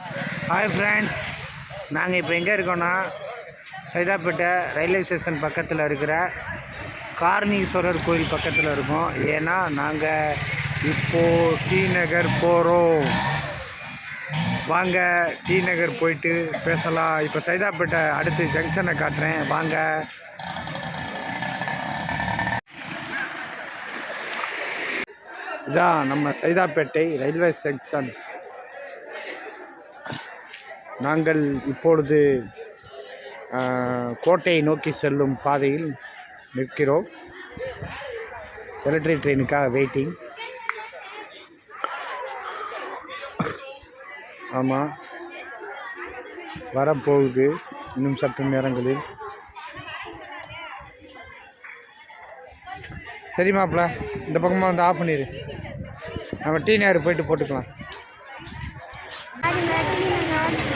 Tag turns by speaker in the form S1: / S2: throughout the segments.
S1: Hi friends நாங்கள் இப்போ எங்கே இருக்கோன்னா சைதாப்பேட்டை ரயில்வே ஸ்டேஷன் பக்கத்தில் இருக்கிற கார்ணீஸ்வரர் கோயில் பக்கத்தில் இருக்கோம். ஏன்னா நாங்கள் இப்போது டி நகர் போகிறோம் வாங்க டி நகர் போயிட்டு பேசலாம். இப்போ சைதாப்பேட்டை அடுத்து ஜங்ஷனை காட்டுறேன். வாங்க. இதான் நம்ம சைதாப்பேட்டை ரயில்வே செக்ஷன் நாங்கள் இப்பொழுது கோட்டையை நோக்கி செல்லும் பாதையில் நிற்கிறோம். எலக்ட்ரிக் ட்ரெயினுக்காக வெயிட்டிங் ஆமாம் வரப்போகுது இன்னும் சற்று நேரங்களில். சரி மாப்பிள்ள இந்த பக்கமாக வந்து ஆஃப் பண்ணிடு நம்ம டீ நேரு போயிட்டு போட்டுக்கலாம்.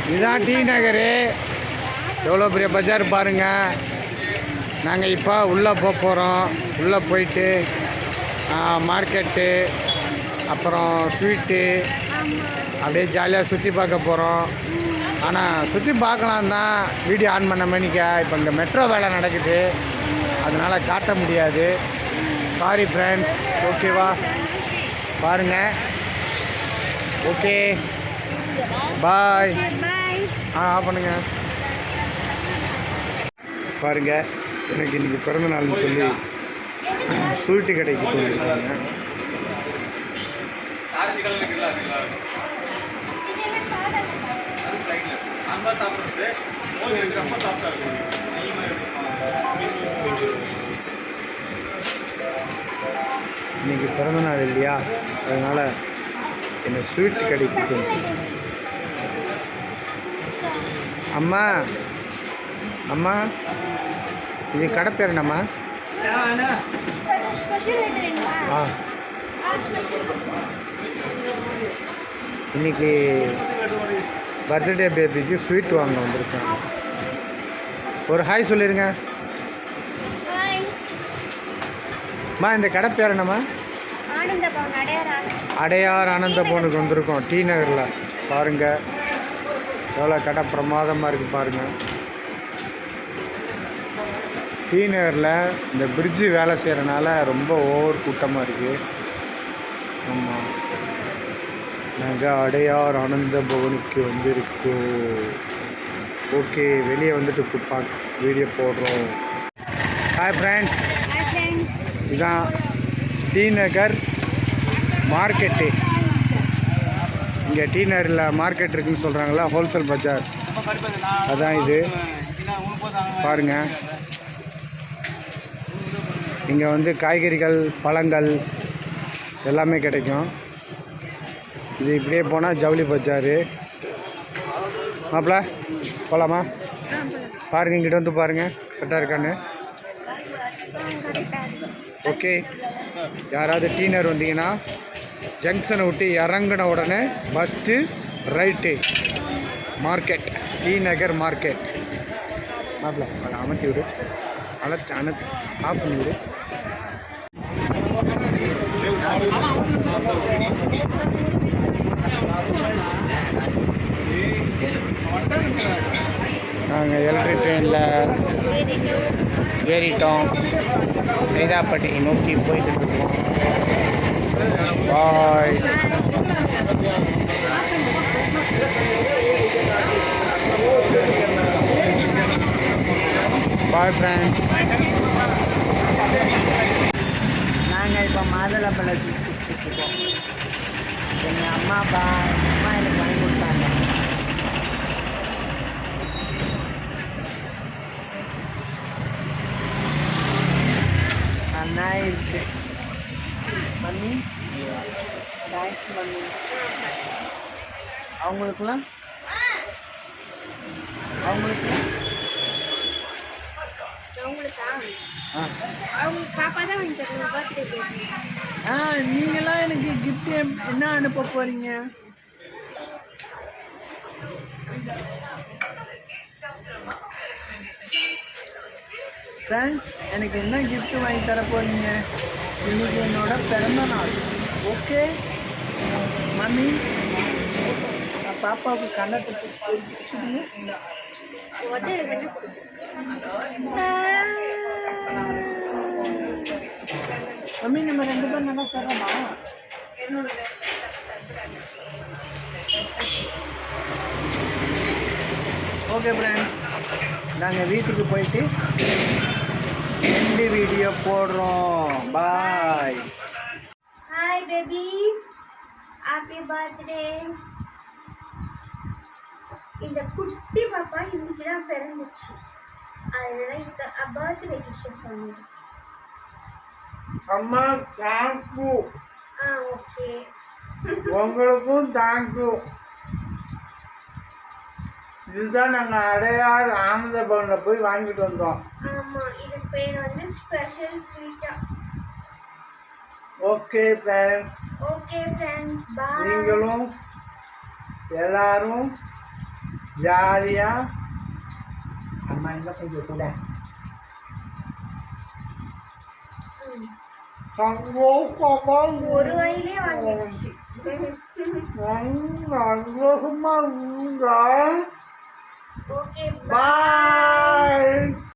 S1: இதுதான் டி நகரு. எவ்வளோ பெரிய பஜார் பாருங்கள் நாங்கள் இப்போ உள்ளே போக போகிறோம் உள்ளே போயிட்டு மார்க்கெட்டு அப்புறம் ஸ்வீட்டு அப்படியே ஜாலியாக சுற்றி பார்க்க போகிறோம் ஆனால் சுற்றி பார்க்கலாம் தான் வீடியோ ஆன் பண்ண மணிக்க. இப்போ இங்கே மெட்ரோ வேலை நடக்குது. அதனால் காட்ட முடியாது. சாரி ஃப்ரெண்ட்ஸ் ஓகேவா பாருங்கள் ஓகே பாய். ஆ ஆஃப் பண்ணுங்க. பாருங்க எனக்கு இன்னைக்கு பிறந்த நாள்னு சொல்லி ஸ்வீட்டு கடைக்கு போயிருக்காங்க.
S2: அன்பா சாப்பிடுறது ரொம்ப சாப்பிட்டா இருக்கும். நெய் மாதிரி இருக்குமா?
S1: இன்னைக்கு பிறந்த நாள் இல்லையா? அதனால் என்னை ஸ்வீட் கடைக்கு அம்மா. அம்மா. இது கடை பேர் என்னம்மா? ஆ. இன்னைக்கு பர்த்டே பேபிக்கு ஸ்வீட் வாங்க வந்திருக்கேன் ஒரு ஹாய் சொல்லிடுங்க அம்மா இந்த கடை பேர் என்னம்மா?
S3: அடையார்
S1: ஆனந்த பவனுக்கு வந்திருக்கோம். டி நகரில். பாருங்கள் எவ்வளோ கடை பிரமாதமாக இருக்குது பாருங்கள் டி நகரில் இந்த பிரிட்ஜு வேலை செய்கிறனால ரொம்ப ஓவர் கூட்டமாக இருக்குது ஆமாம் நாங்கள் அடையார் ஆனந்த பவனுக்கு வந்திருக்கோம் ஓகே வெளியே வந்துட்டு பு- பாக் வீடியோ போடுறோம். ஹாய் ஃப்ரெண்ட்ஸ்
S3: ஹாய் ஃப்ரெண்ட்ஸ்
S1: இதுதான் டி நகர் மார்க்கெட்டு இங்கே டி நகரில் மார்க்கெட் இருக்குன்னு சொல்கிறாங்களா ஹோல்சேல் பஜார் அதான் இது. பாருங்க. இங்கே வந்து காய்கறிகள் பழங்கள் எல்லாமே கிடைக்கும். இது இப்படியே போனால் ஜவுளி பஜாரு மாப்பிள போகலாமா பாருங்க இங்கிட்ட வந்து பாருங்க கரெக்டாக இருக்கான்னு. ஓகே யாராவது டீனர் வந்தீங்கன்னா ஜங்ஷனை விட்டு இறங்கின உடனே first right market T Nagar market மாப்பிள அதை அமர்த்தி விடு. அழைச்சி அனு ஆஃப் பண்ணி விடு. நாங்கள் எலக்ட்ரிக் ட்ரெயினில் ஏறிட்டோம். சைதாப்பட்டியை நோக்கி போயிட்டு இருக்கோம். பாய் பாய் ஃப்ரெண்ட்ஸ்
S4: நாங்கள் இப்போ மாதுளம்பழ ஜூஸ் குடிச்சிட்ருக்கோம் எங்கள் அம்மா அப்பா அம்மா எனக்கு வாங்கி கொடுத்தாங்க நல்லா இருக்கு மம்மி மம்மி அவங்களுக்குலாம்
S3: அவங்களுக்கா?
S4: ஆ. நீங்களாம் எனக்கு கிஃப்ட் என்ன அனுப்ப போறீங்க? ஃப்ரெண்ட்ஸ் எனக்கு என்ன gift வாங்கி தர போறீங்க? இன்னைக்கு என்னோட பிறந்த நாள். ஓகே மம்மி பாப்பாவுக்கு கண்ணத்தை
S3: உதவி வேணா
S4: மம்மி நம்ம ரெண்டு பேரும் நல்லா தரோமா? ஓகே ஃப்ரெண்ட்ஸ் நாங்கள் வீட்டுக்கு போயிட்டு ரெண்டு வீடியோ போடுறோம். Bye
S3: hi baby happy birthday இந்த குட்டி பாப்பா இன்னைக்கு தான் பிறந்துச்சு. அதனால இந்த பர்த்டே விஷஸ் சொன்னது
S4: அம்மா தேங்க்யூ
S3: ஆ ஓகே
S4: உங்களுக்கும் தேங்க்யூ இதுதான் நாங்கள் அடையார் ஆனந்த பவனில் போய் வாங்கிட்டு வந்தோம்.
S3: ஆமா இது பேர் வந்து ஸ்பெஷல் ஸ்வீட்டா
S4: okay friends
S3: okay friends bye
S4: நீங்களும் எல்லாரும் ஜாலியாக அம்மா என்ன கொஞ்சம் கூட சந்தோஷமா
S3: ஒரு வயலே வாங்கிடுச்சு.
S4: சந்தோஷமா இருங்க
S3: ஓகே
S4: பாய்